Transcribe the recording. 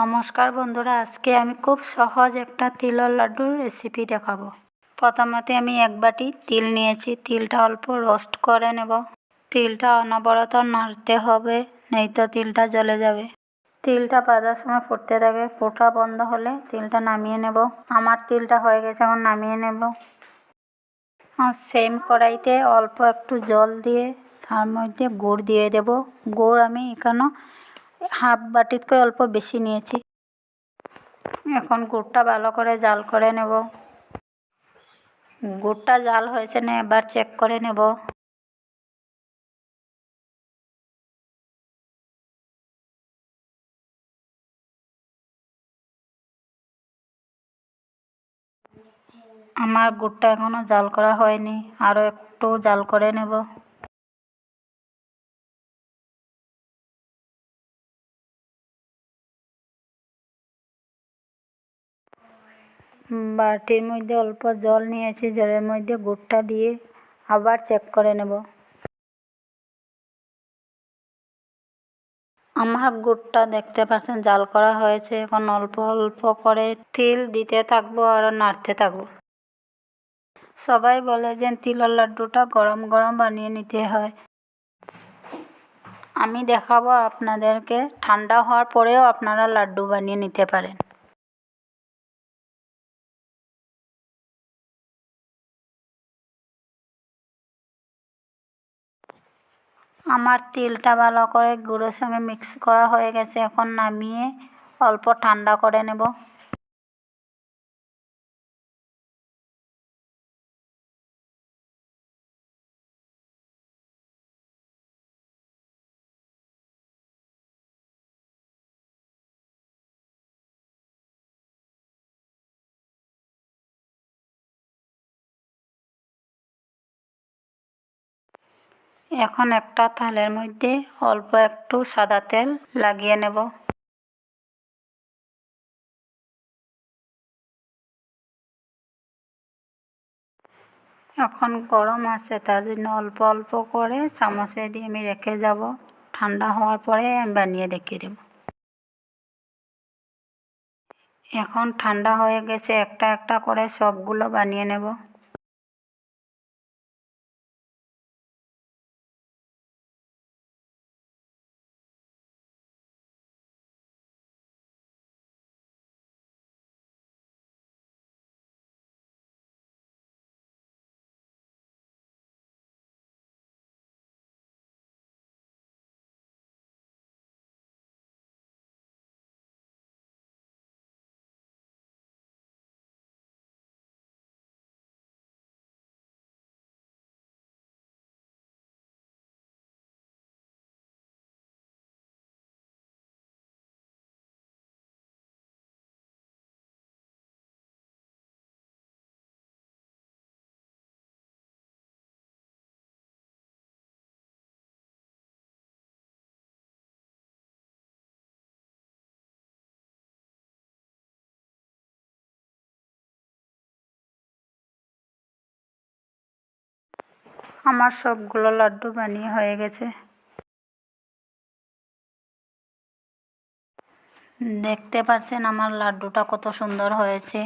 নমস্কার বন্ধুরা, আজকে আমি খুব সহজ একটা তিলের লাড্ডুর রেসিপি দেখাবো। প্রথমতে আমি এক বাটি তিল নিয়েছি, তিলটা অল্প রোস্ট করে নেব। তিলটা অনবরত নাড়তে হবে, নেই তো তিলটা জ্বলে যাবে। তিলটা বাজার সময় ফুটতে থাকে, ফোটা বন্ধ হলে তিলটা নামিয়ে নেব। আমার তিলটা হয়ে গেছে, এখন নামিয়ে নেব। আর সেম কড়াইতে অল্প একটু জল দিয়ে তার মধ্যে গুড় দিয়ে দেব। গুড় আমি এখানে হাফ থেকে অল্প বেশি নিয়েছি। এখন গুড়টা ভালো করে জাল করে নেব। গুড়টা জাল হয়েছে না, এবার চেক করে নেব। আমার গুড়টা এখনও জাল করা হয়নি আরও একটু জাল করে নেব। বাটির মধ্যে অল্প জল নিয়েছি, জলের মধ্যে গুড়টা দিয়ে আবার চেক করে নেব। আমার গুড়টা দেখতে পাচ্ছেন, জাল করা হয়েছে। এখন অল্প অল্প করে তিল দিতে থাকব আর নাড়তে থাকব। সবাই বলে যে তিলের লাড্ডুটা গরম গরম বানিয়ে নিতে হয়। আমি দেখাবো আপনাদেরকে, ঠান্ডা হওয়ার পরেও আপনারা লাড্ডু বানিয়ে নিতে পারেন। আমার তিলটা ভালো করে গুঁড়োর সঙ্গে মিক্স করা হয়ে গেছে, এখন নামিয়ে অল্প ঠান্ডা করে নেব। এখন একটা থালের মধ্যে অল্প একটু সাদা তেল লাগিয়ে নেব। এখন গরম আছে, তার জন্য অল্প অল্প করে চামচে দিয়ে আমি রেখে যাব। ঠান্ডা হওয়ার পরে আমি বানিয়ে দেখিয়ে দেব। এখন ঠান্ডা হয়ে গেছে, একটা একটা করে সবগুলো বানিয়ে নেব। আমার সবগুলো লাড্ডু বানিয়ে হয়ে গেছে। দেখতে পাচ্ছেন আমার লাড্ডুটা কত সুন্দর হয়েছে।